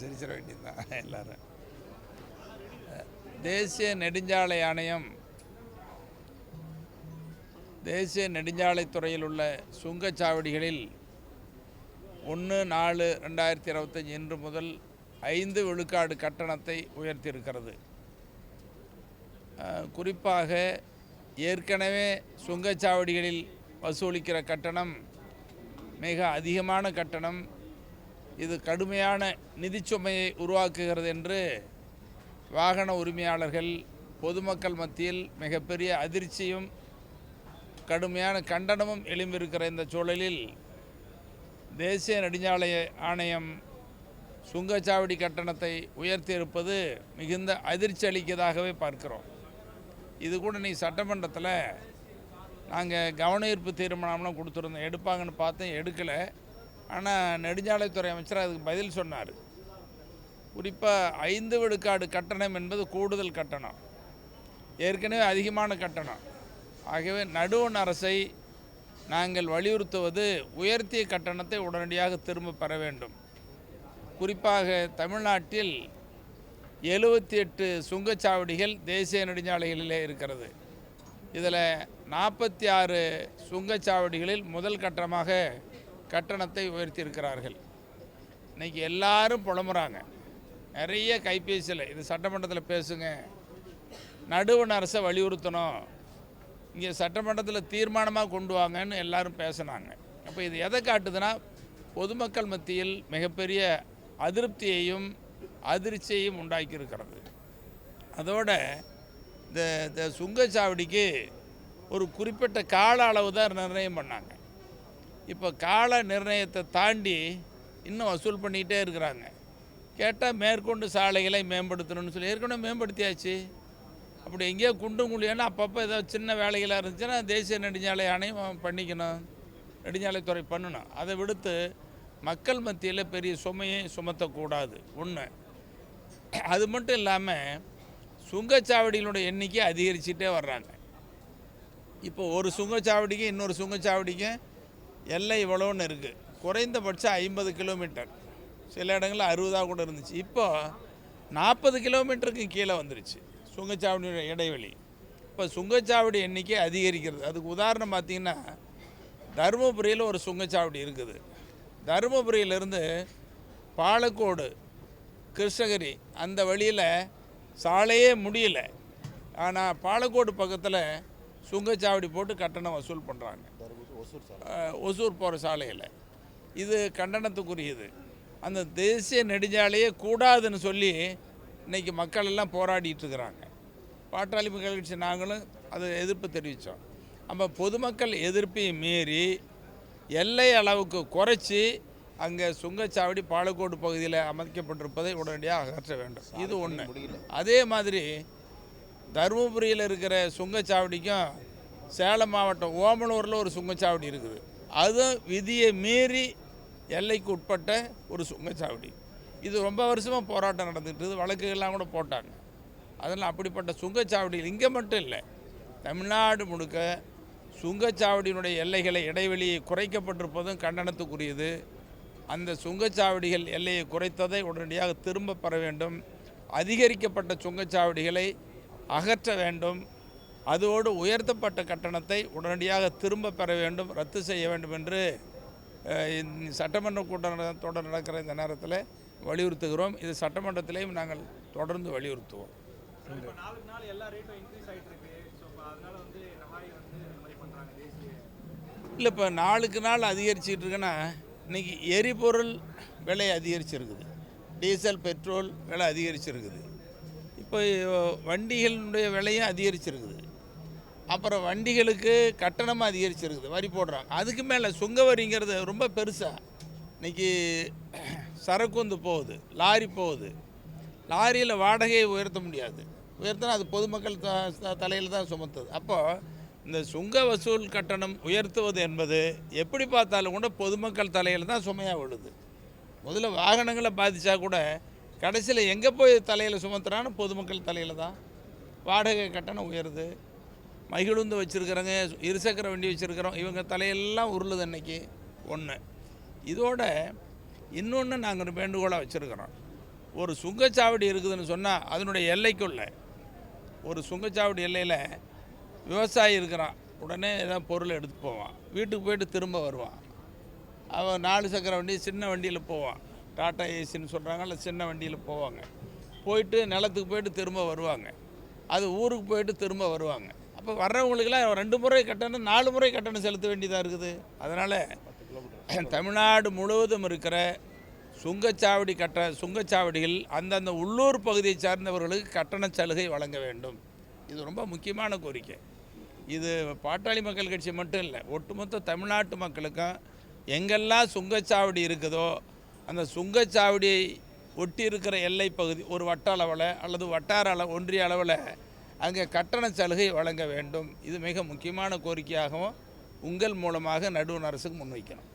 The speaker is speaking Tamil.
சிரிச்சிட வேண்டியதுதான் எல்லாரும். தேசிய நெடுஞ்சாலை ஆணையம் தேசிய நெடுஞ்சாலைத்துறையில் உள்ள சுங்கச்சாவடிகளில் ஒன்று நாலு ரெண்டாயிரத்தி இருபத்தஞ்சி இன்று முதல் ஐந்து விழுக்காடு கட்டணத்தை உயர்த்தியிருக்கிறது. குறிப்பாக ஏற்கனவே சுங்கச்சாவடிகளில் வசூலிக்கிற கட்டணம் மிக அதிகமான கட்டணம். இது கடுமையான நிதிச்சுமையை உருவாக்குகிறது என்று வாகன உரிமையாளர்கள் பொதுமக்கள் மத்தியில் மிகப்பெரிய அதிர்ச்சியும் கடுமையான கண்டனமும் எழும்பியிருக்கிற இந்த சூழலில் தேசிய நெடுஞ்சாலை ஆணையம் சுங்கச்சாவடி கட்டணத்தை உயர்த்தியிருப்பது மிகுந்த அதிர்ச்சி அளிக்கதாகவே பார்க்கிறோம். இது கூட நீ சட்டமன்றத்தில் நாங்கள் கவனஈர்ப்பு தீர்மானம்லாம் கொடுத்துருந்தோம். எடுப்பாங்கன்னு பார்த்தேன் எடுக்கலை. ஆனால் நெடுஞ்சாலைத்துறை அமைச்சர் அதுக்கு பதில் சொன்னார். குறிப்பாக ஐந்து விழுக்காடு கட்டணம் என்பது கூடுதல் கட்டணம். ஏற்கனவே அதிகமான கட்டணம். ஆகவே நடுவண் அரசை நாங்கள் வலியுறுத்துவது உயர்த்திய கட்டணத்தை உடனடியாக திரும்ப பெற வேண்டும். குறிப்பாக தமிழ்நாட்டில் எழுபத்தி எட்டு சுங்கச்சாவடிகள் தேசிய நெடுஞ்சாலைகளிலே இருக்கிறது. இதில் நாற்பத்தி ஆறு சுங்கச்சாவடிகளில் முதல் கட்டமாக கட்டணத்தை உயர்த்தியிருக்கிறார்கள். இன்றைக்கி எல்லாரும் புலம்புறாங்க. நிறைய கைபேசியில் இது சட்டமன்றத்தில் பேசுங்க. நடுவண் அரசை வலியுறுத்தணும். இங்கே சட்டமன்றத்தில் தீர்மானமாக கொண்டு வாங்கன்னு எல்லாரும் பேசுனாங்க. அப்போ இது எதை காட்டுதுன்னா பொதுமக்கள் மத்தியில் மிகப்பெரிய அதிருப்தியையும் அதிர்ச்சியையும் உண்டாக்கியிருக்கிறது. அதோட இந்த இந்த சுங்கச்சாவடிக்கு ஒரு குறிப்பிட்ட கால அளவு தான் நிர்ணயம் பண்ணாங்க. இப்போ கால நிர்ணயத்தை தாண்டி இன்னும் வசூல் பண்ணிக்கிட்டே இருக்கிறாங்க. கேட்டால் மேற்கொண்டு சாலைகளை மேம்படுத்தணும்னு சொல்லி ஏற்கனவே மேம்படுத்தியாச்சு. அப்படி எங்கேயோ குண்டும் குழியானா அப்பப்போ ஏதாவது சின்ன வேலைகளாக இருந்துச்சுன்னா தேசிய நெடுஞ்சாலை ஆணையம் பண்ணிக்கணும். நெடுஞ்சாலைத்துறை பண்ணணும். அதை விடுத்து மக்கள் மத்தியில் பெரிய சுமையை சுமத்தக்கூடாது. ஒன்று அது மட்டும் இல்லாமல் சுங்கச்சாவடிகளோட எண்ணிக்கை அதிகரிச்சுட்டே வர்றாங்க. இப்போ ஒரு சுங்கச்சாவடிக்கு இன்னொரு சுங்கச்சாவடிக்கும் எல்லை இவ்வளோன்னு இருக்குது குறைந்தபட்சம் ஐம்பது கிலோமீட்டர். சில இடங்களில் அறுபதாக கூட இருந்துச்சு. இப்போது நாற்பது கிலோமீட்டருக்கு கீழே வந்துருச்சு. சுங்கச்சாவடியோட இடைவெளி. இப்போ சுங்கச்சாவடி எண்ணிக்கை அதிகரிக்கிறது. அதுக்கு உதாரணம் பார்த்திங்கன்னா தருமபுரியில் ஒரு சுங்கச்சாவடி இருக்குது. தருமபுரியிலேருந்து பாலக்கோடு கிருஷ்ணகிரி அந்த வழியில் சாலையே முடியல. ஆனால் பாலக்கோடு பக்கத்தில் சுங்கச்சாவடி போட்டு கட்டணம் வசூல் பண்ணுறாங்க ஒசூர் போகிற சாலையில். இது கண்டனத்துக்குரியது. அந்த தேசிய நெடுஞ்சாலையே கூடாதுன்னு சொல்லி இன்னைக்கு மக்கள் எல்லாம் போராடிட்டு இருக்கிறாங்க. பாட்டாளி மக்கள் கட்சி நாங்களும் அது எதிர்ப்பு தெரிவித்தோம் நம்ம பொதுமக்கள் எதிர்ப்பை மீறி எல்லை அளவுக்கு குறைச்சி அங்கே சுங்கச்சாவடி பாலக்கோடு பகுதியில் அமைக்கப்பட்டிருப்பதை உடனடியாக அகற்ற வேண்டும். இது ஒன்று அதே மாதிரி தருமபுரியில் இருக்கிற சுங்கச்சாவடிக்கும் சேலம் மாவட்டம் ஓமலூரில் ஒரு சுங்கச்சாவடி இருக்குது. அதுவும் விதியை மீறி எல்லைக்கு உட்பட்ட ஒரு சுங்கச்சாவடி. இது ரொம்ப வருஷமாக போராட்டம் நடந்துகிட்டு இருக்குது. வழக்குகள்லாம் கூட போட்டாங்க. அதனால் அப்படிப்பட்ட சுங்கச்சாவடிகள் இங்கே மட்டும் இல்லை. தமிழ்நாடு முழுக்க சுங்கச்சாவடியினுடைய எல்லைகளை இடைவெளியை குறைக்கப்பட்டிருப்பதும் கண்டனத்துக்குரியது. அந்த சுங்கச்சாவடிகள் எல்லையை குறைத்ததை உடனடியாக திரும்ப பெற வேண்டும். அதிகரிக்கப்பட்ட சுங்கச்சாவடிகளை அகற்ற வேண்டும். அதோடு உயர்த்தப்பட்ட கட்டணத்தை உடனடியாக திரும்ப பெற வேண்டும் ரத்து செய்ய வேண்டும் என்று சட்டமன்ற கூட்டத்தொடர் நடக்கிற இந்த நேரத்தில் வலியுறுத்துகிறோம். இது சட்டமன்றத்திலேயும் நாங்கள் தொடர்ந்து வலியுறுத்துவோம். இல்லை இப்போ நாளுக்கு நாள் அதிகரிச்சிட்டு இருக்குன்னா இன்றைக்கி எரிபொருள் விலை அதிகரிச்சிருக்குது. டீசல் பெட்ரோல் விலை அதிகரிச்சிருக்குது. இப்போ வண்டிகளுடைய விலையும் அதிகரிச்சிருக்குது. அப்புறம் வண்டிகளுக்கு கட்டணமும் அதிகரிச்சிருக்குது. வரி போடுறாங்க. அதுக்கு மேலே சுங்க வரிங்கிறது ரொம்ப பெருசாக இன்றைக்கி சரக்கு வந்து போகுது லாரி போகுது. லாரியில் வாடகையை உயர்த்த முடியாது. உயர்த்தினா அது பொதுமக்கள் த தலையில் தான் சுமத்துது. அப்போது இந்த சுங்க வசூல் கட்டணம் உயர்த்துவது என்பது எப்படி பார்த்தாலும் கூட பொதுமக்கள் தலையில் தான் சுமையாக விழுது. முதல்ல வாகனங்களை பாதித்தா கூட கடைசியில் எங்கே போய் தலையில் சுமத்துறான்னு பொதுமக்கள் தலையில் தான். வாடகை கட்டணம் உயருது. மகிழுந்து வச்சுருக்கிறவங்க இருசக்கர வண்டி வச்சுருக்கிறோம். இவங்க தலையெல்லாம் உருளுது அன்னைக்கு. ஒன்று இதோட இன்னொன்று நாங்கள் வேண்டுகோளாக வச்சுருக்கிறோம். ஒரு சுங்கச்சாவடி இருக்குதுன்னு சொன்னால் அதனுடைய எல்லைக்குள்ள ஒரு சுங்கச்சாவடி எல்லையில் விவசாயி இருக்கிறான். உடனே ஏதாவது பொருள் எடுத்து போவான். வீட்டுக்கு போயிட்டு திரும்ப வருவான். அவன் நாலு சக்கர வண்டி சின்ன வண்டியில் போவான். டாட்டா ஏசின்னு சொல்கிறாங்கல்ல சின்ன வண்டியில் போவாங்க. போயிட்டு நிலத்துக்கு போயிட்டு திரும்ப வருவாங்க. அது ஊருக்கு போயிட்டு திரும்ப வருவாங்க. அப்போ வர்றவங்களுக்கெல்லாம் ரெண்டு முறை கட்டணம் நாலு முறை கட்டணம் செலுத்த வேண்டியதாக இருக்குது. அதனால் தமிழ்நாடு முழுவதும் இருக்கிற சுங்கச்சாவடி கட்ட சுங்கச்சாவடிகள் அந்தந்த உள்ளூர் பகுதியை சார்ந்தவர்களுக்கு கட்டண சலுகை வழங்க வேண்டும். இது ரொம்ப முக்கியமான கோரிக்கை. இது பாட்டாளி மக்கள் கட்சி மட்டும் இல்லை ஒட்டுமொத்த தமிழ்நாட்டு மக்களுக்கும் எங்கெல்லாம் சுங்கச்சாவடி இருக்குதோ அந்த சுங்கச்சாவடியை ஒட்டி இருக்கிற எல்லை பகுதி ஒரு வட்ட அளவில் அல்லது வட்டார அள ஒன்றிய அளவில் அங்கே கட்டண சலுகை வழங்க வேண்டும். இது மிக முக்கியமான கோரிக்கையாகவும் உங்கள் மூலமாக நடுவண் அரசுக்கு முன்வைக்கணும்.